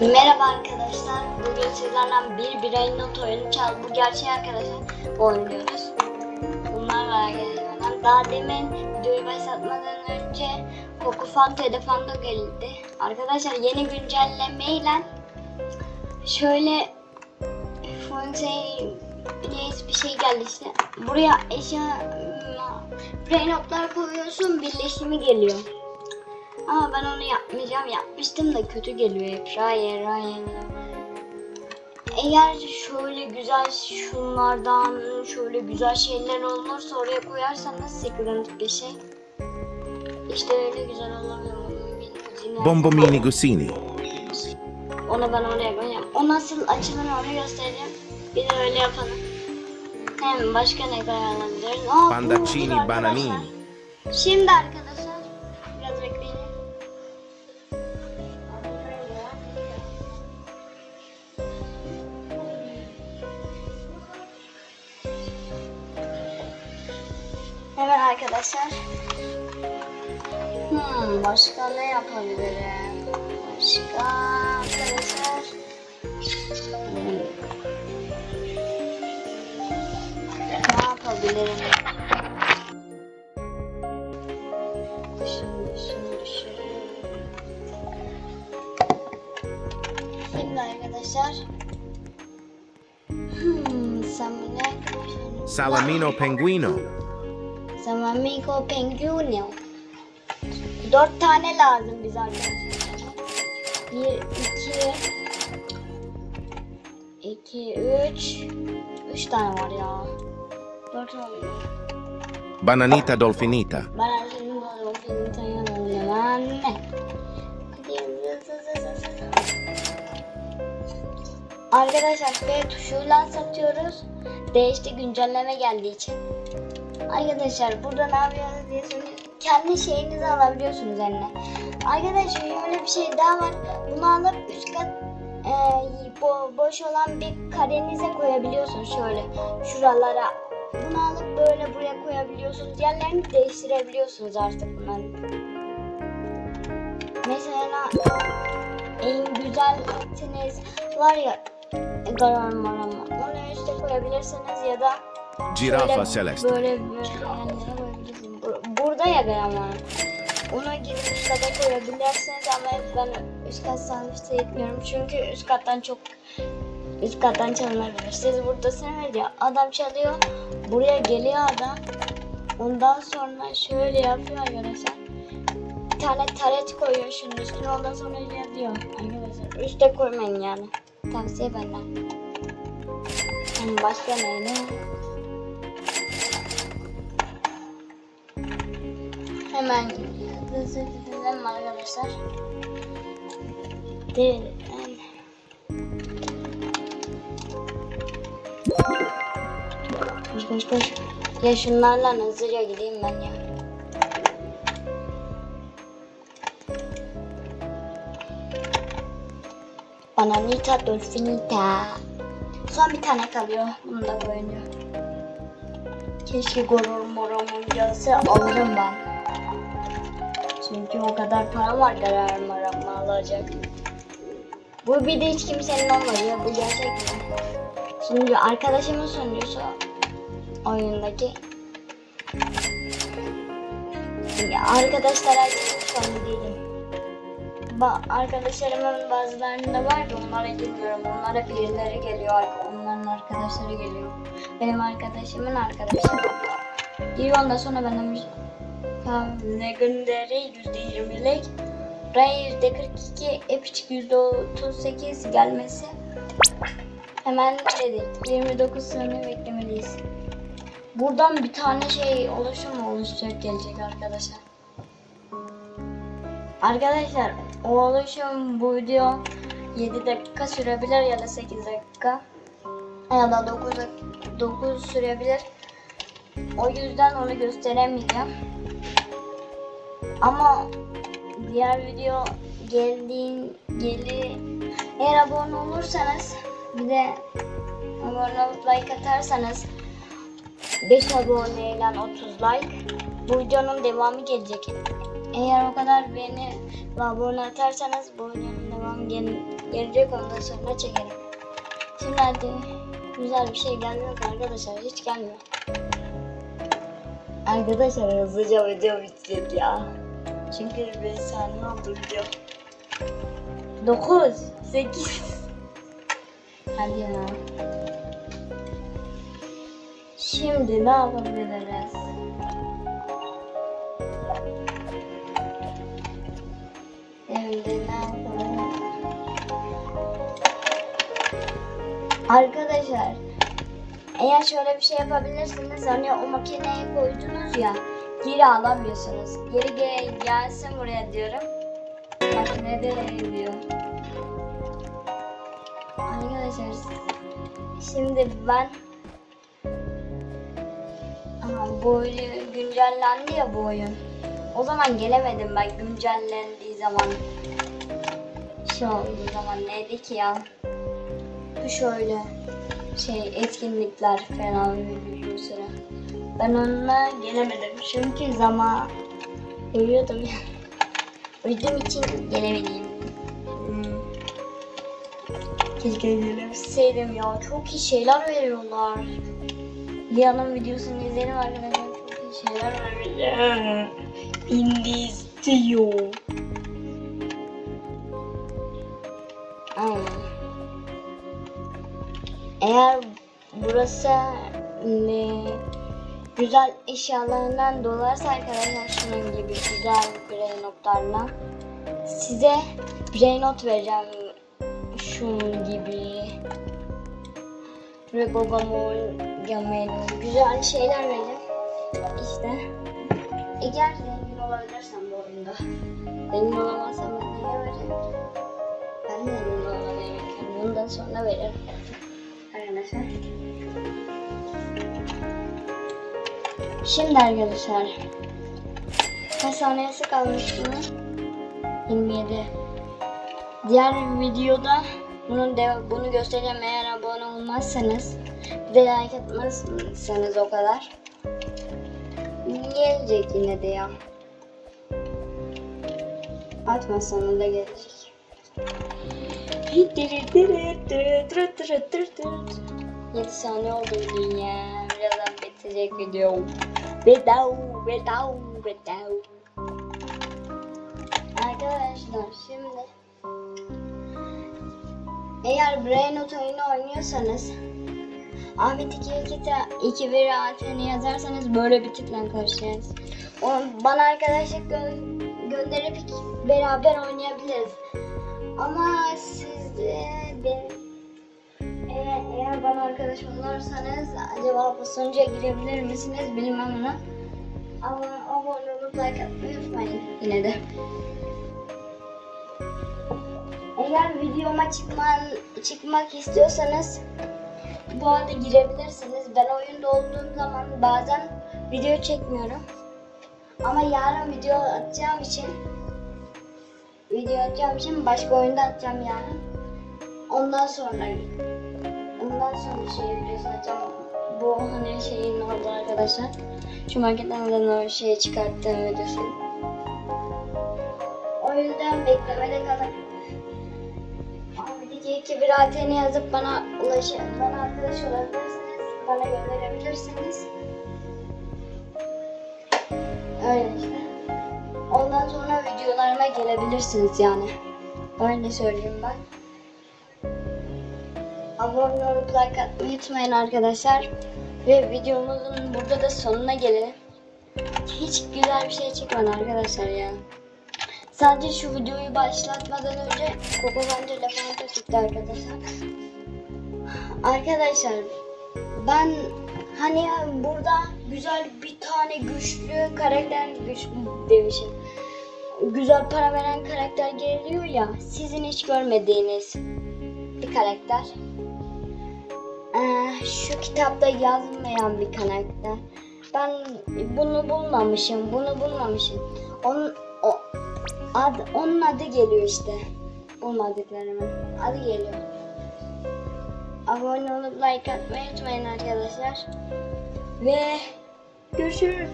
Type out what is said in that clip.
Merhaba arkadaşlar. Bugün sizlerle bir birey not oyunu çal. Bu gerçek arkadaşlar oynuyoruz. Bunlar var arkadaşlar. Daha demin videoyu başlatmadan önce Kokufan telefonda geldi. Arkadaşlar yeni güncellemeyle şöyle Fontaine bir şey geldi işte. Buraya eşya notlar koyuyorsun birleşimi geliyor. Ama ben onu yapmayacağım. Yapmıştım da kötü geliyor hep. Hayır, hayır. Eğer şöyle güzel şunlardan şöyle güzel şeyler olursa oraya koyarsanız secret bir şey. İşte öyle güzel olamıyor. Bombomini Gusini. Onu ben oraya koyacağım. O nasıl açılır onu göstereceğim. Bir de öyle yapalım. Hem başka ne koyalım Aa, Pandaccini olur arkadaşlar. Bananini. Şimdi arkadaşlar arkadaşlar. Hmm, başka ne yapabilirim? Başka arkadaşlar. Hmm. Ne yapabilirim? Şimdi arkadaşlar. Hmm, Salamino Penguino. Samamigo Penguino. Dört tane lazım bize arkadaşlar. Bir, iki, iki, üç. Üç tane var ya. Dört olmuyor. Bananita Dolfinita. Filmi tanıyamadım. Anne. Arkadaşlar B tuşuyla satıyoruz. D işte güncelleme geldiği için. Arkadaşlar burada ne yapıyoruz diye soruyorsunuz. Kendi şeyinizi alabiliyorsunuz eline. Arkadaşlar öyle bir şey daha var. Bunu alıp üst kat e, bo- boş olan bir karenize koyabiliyorsunuz şöyle şuralara. Bunu alıp böyle buraya koyabiliyorsunuz. Yerlerini değiştirebiliyorsunuz artık bunların. Mesela en güzel etiniz var ya garar marama. Onu üste koyabilirsiniz ya da Giraffa Böyle- Celeste. Böyle. Bur- Burada ya var. Ona gidip üst kata koyabilirsiniz ama hep ben üst kat serviste etmiyorum. Çünkü üst kattan çok üst kattan çalınabilir. Siz buradasınız ya adam çalıyor. Buraya geliyor adam. Ondan sonra şöyle yapıyor arkadaşlar. Bir tane taret koyuyor şunun üstüne ondan sonra yazıyor arkadaşlar. Üste koymayın yani. Tavsiye benden. Yani başka ne Hemen hızlı gidelim arkadaşlar. Değil. Koş koş koş. Ya şunlarla hızlıca gideyim ben ya. Bananita dolfinita. Son bir tane kalıyor. Bunu da koyunca. Keşke gorur morumun gelse alırım ben. Çünkü o kadar para var karar maramı alacak. Bu bir de hiç kimsenin olmadı ya bu gerçek mi? Şimdi arkadaşımın sunucusu oyundaki. Ya arkadaşlara son değilim. Ba arkadaşlarımın bazılarında var da onlara girmiyorum. Onlara birileri geliyor. Onların arkadaşları geliyor. Benim arkadaşımın arkadaşı. Giriyor ondan sonra bana Legendary %20'lik Ray %42 Epic %38 gelmesi hemen dedi 29 saniye beklemeliyiz. Buradan bir tane şey oluşum oluşacak gelecek arkadaşlar. Arkadaşlar o oluşum bu video 7 dakika sürebilir ya da 8 dakika ya da 9, 9 sürebilir. O yüzden onu gösteremeyeceğim. Ama diğer video geldiğin geli eğer abone olursanız bir de abone olup like atarsanız 5 aboneyle 30 like bu videonun devamı gelecek. Eğer o kadar beni ve abone atarsanız bu videonun devamı gel gelecek ondan sonra çekerim. Şimdi hadi güzel bir şey gelmiyor arkadaşlar hiç gelmiyor. Arkadaşlar hızlıca video bitecek ya. Çünkü oldu video. 9 8 Hadi ya. Şimdi ne yapabiliriz? Şimdi ne yapalım? Arkadaşlar eğer şöyle bir şey yapabilirsiniz hani o makineye koydunuz ya geri alamıyorsunuz. Geri gel gelsin buraya diyorum. Makinede diyor. Arkadaşlar şimdi ben Aha, bu oyun güncellendi ya bu oyun. O zaman gelemedim ben güncellendiği zaman. Şey olduğu zaman neydi ki ya? Şöyle şey etkinlikler falan. Ben onunla gelemedim çünkü zaman uyuyordum ya. Uyuduğum için gelemedim. Hmm. Keşke gelebilseydim ya. Çok iyi şeyler veriyorlar. Lia'nın videosunu izleyelim arkadaşlar. Çok iyi şeyler veriyor. Bindi istiyor. Aynen. Eğer burası ne, güzel eşyalarından dolarsa arkadaşlar şunun gibi güzel birey notlarla size birey not vereceğim. Şunun gibi. Ve babamın gömelim güzel şeyler vereceğim. İşte. Eğer zengin olabilirsem bu oyunda. Zengin olamazsam ben neye vereceğim ben de zengin olamayayım bundan sonra veririm. Arkadaşlar Şimdi arkadaşlar kaç saniyesi kalmış bunun? 27. Diğer videoda bunun de, bunu göstereceğim eğer abone olmazsanız bir de like atmazsanız o kadar gelecek yine de ya. Atmazsanız da gelecek. 7 saniye oldu dünya. Birazdan bitecek video. Bedau, bedau, bedau. Arkadaşlar şimdi eğer Brainot oyunu oynuyorsanız Ahmet 2 2 2 1 AT'ni yazarsanız böyle bir tıkla karşılaşırız. O- Bana arkadaşlık gö- gönderip beraber oynayabiliriz. Ama siz de benim eğer, bana arkadaş olursanız acaba bu sonuca girebilir misiniz bilmem onu. Ama abone olup like atmayı unutmayın yine de. Eğer videoma çıkman, çıkmak istiyorsanız bu arada girebilirsiniz. Ben oyunda olduğum zaman bazen video çekmiyorum. Ama yarın video atacağım için video atacağım için başka oyunda atacağım yarın. Ondan sonra ondan sonra şey. Bu hani şeyin oldu arkadaşlar. Şu marketten alınan o şeyi çıkarttığım videosu. O yüzden beklemede kalın. Ahmet'teki iki bir AT'ni yazıp bana ulaşıp bana arkadaş olabilirsiniz. Bana gönderebilirsiniz. Öyle işte. Ondan sonra videolarıma gelebilirsiniz yani. Öyle söyleyeyim ben. Abone olup like atmayı unutmayın arkadaşlar. Ve videomuzun burada da sonuna gelelim. Hiç güzel bir şey çıkmadı arkadaşlar ya. Sadece şu videoyu başlatmadan önce bence telefonu çıktı arkadaşlar. Arkadaşlar ben hani burada güzel bir tane güçlü karakter güçlü demişim. Güzel para veren karakter geliyor ya sizin hiç görmediğiniz bir karakter. Ee, şu kitapta yazmayan bir karakter. Ben bunu bulmamışım, bunu bulmamışım. Onun o ad, onun adı geliyor işte. Bulmadıklarımın adı geliyor. Abone olup like atmayı unutmayın arkadaşlar. Ve görüşürüz.